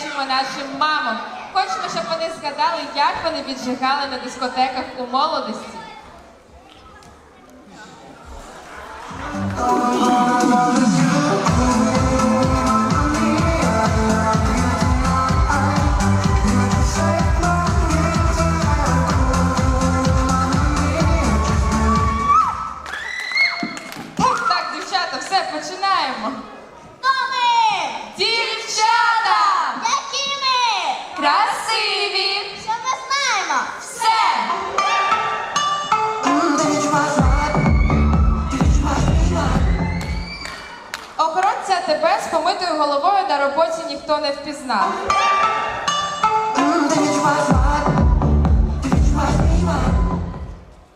присвячуємо нашим мамам. Хочемо, щоб вони згадали, як вони віджигали на дискотеках у молодості. Oh, Охоронця АТП з помитою головою на роботі ніхто не впізнав.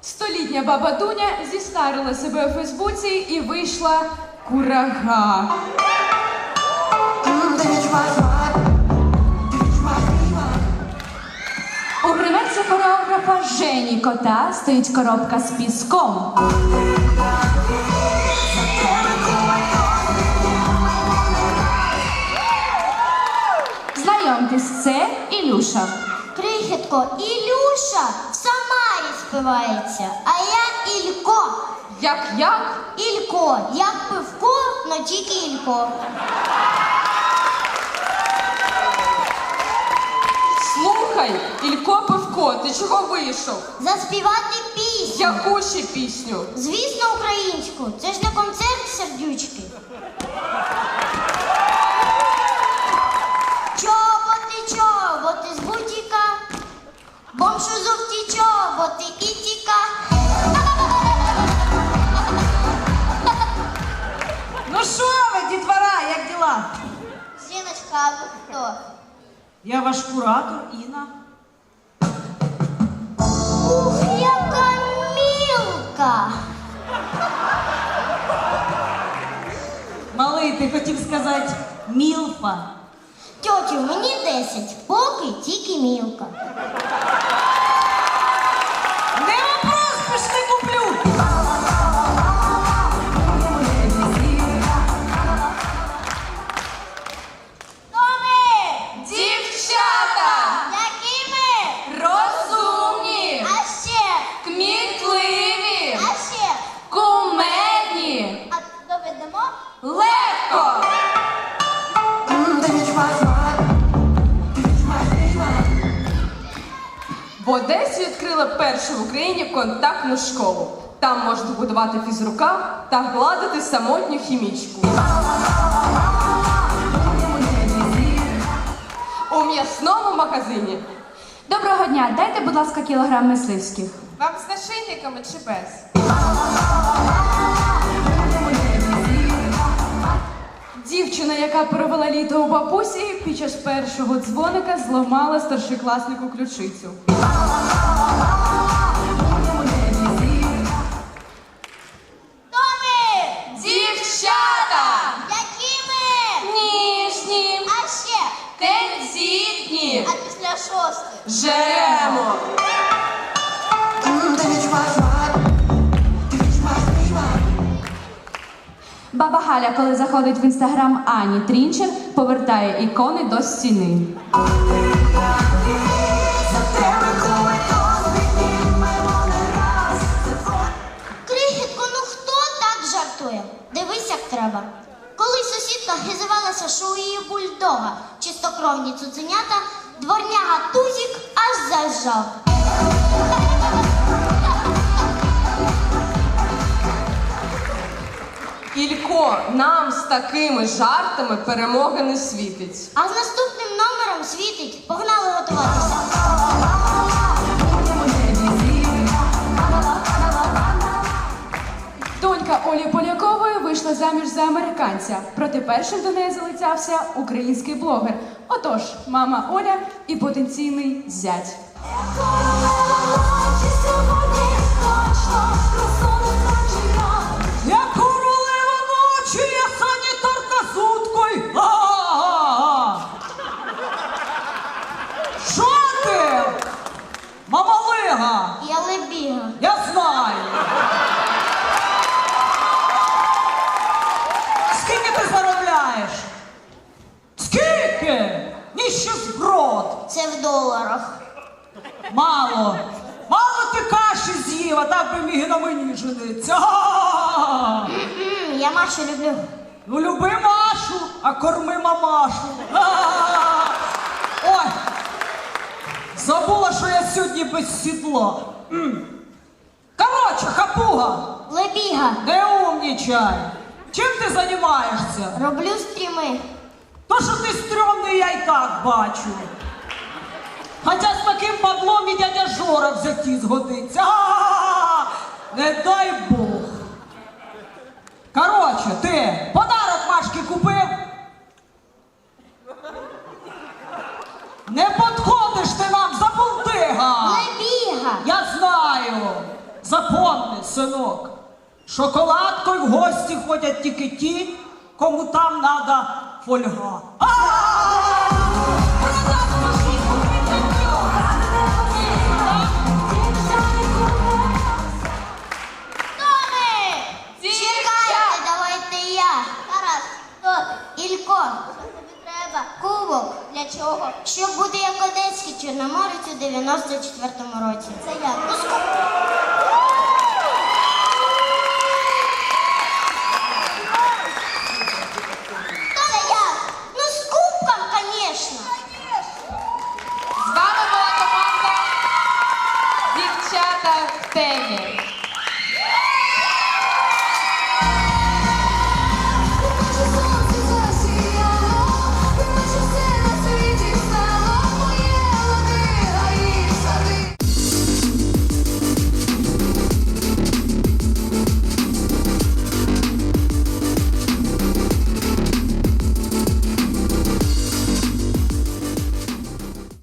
Столітня баба Дуня зістарила себе у Фейсбуці і вийшла курага. У гримерці хореографа Жені Кота стоїть коробка з піском. Ілюша. Крихітко, Ілюша в Самарі співається, а я Ілько. Як як? Ілько, як пивко, но тільки Ілько. Слухай, Ілько Пивко, ти чого вийшов? Заспівати пісню. Яку ще пісню? Звісно, українську. Це ж не концерт сердючки. Бомшу жовті чоботи і тіка. Ну що ви, дітвора, як діла? Жіночка, а ви хто? Я ваш куратор Інна. Ух, яка мілка! Малий, ти хотів сказати мілфа. Тьотю, мені 10, поки тільки мілка. В Одесі відкрили першу в Україні контактну школу. Там можна будувати фізрука та гладити самотню хімічку. У м'ясному магазині. Доброго дня, дайте, будь ласка, кілограм мисливських. Вам з нашийниками чи без? Дівчина, яка провела літо у бабусі, під час першого дзвоника зламала старшокласнику ключицю. Жеремо! Баба Галя, коли заходить в інстаграм Ані Трінчер, повертає ікони до стіни. Крихітко, ну хто так жартує? Дивись, як треба. Коли сусідка хизувалася, що у її бульдога чистокровні цуценята, дворняга тузік аж зажав. Ілько, нам з такими жартами перемоги не світить. А з наступним номером світить. Погнали готуватися. Донька Олі Полякової вийшла заміж за американця. Проте першим до неї залицявся український блогер. Отож, мама Оля і потенційний зять. Я Скільки ти заробляєш? Скільки? Ніщо зброд. Це в доларах. Мало. Мало ти каші з'їв, а так би міг і на мені жениться. М, Я Машу люблю. Ну, люби Машу, а корми мамашу. Ой, забула, що я сьогодні без сідла. М. Короче, хапуга, Лебіга. не умнічай. Чим ти займаєшся? Роблю стріми. То, що ти стрьомний, я й так бачу. Хоча з таким баблом і дядя Жора в житті згодиться. А! Не дай Бог. Короче, ти подарок Машки купив? Не підходиш ти нам, забултига! Лебіга. Я знаю. Запомни, синок. Шоколадкою в гості ходять тільки ті, кому там надо фольга. Чекайте, давайте я. Тарас, хто ти? Ілько. Що тобі треба? Кубок. Для чого? Щоб бути як одеський чорноморець у 94-му році. Це як? Ну, скуп. Chata Fêmea.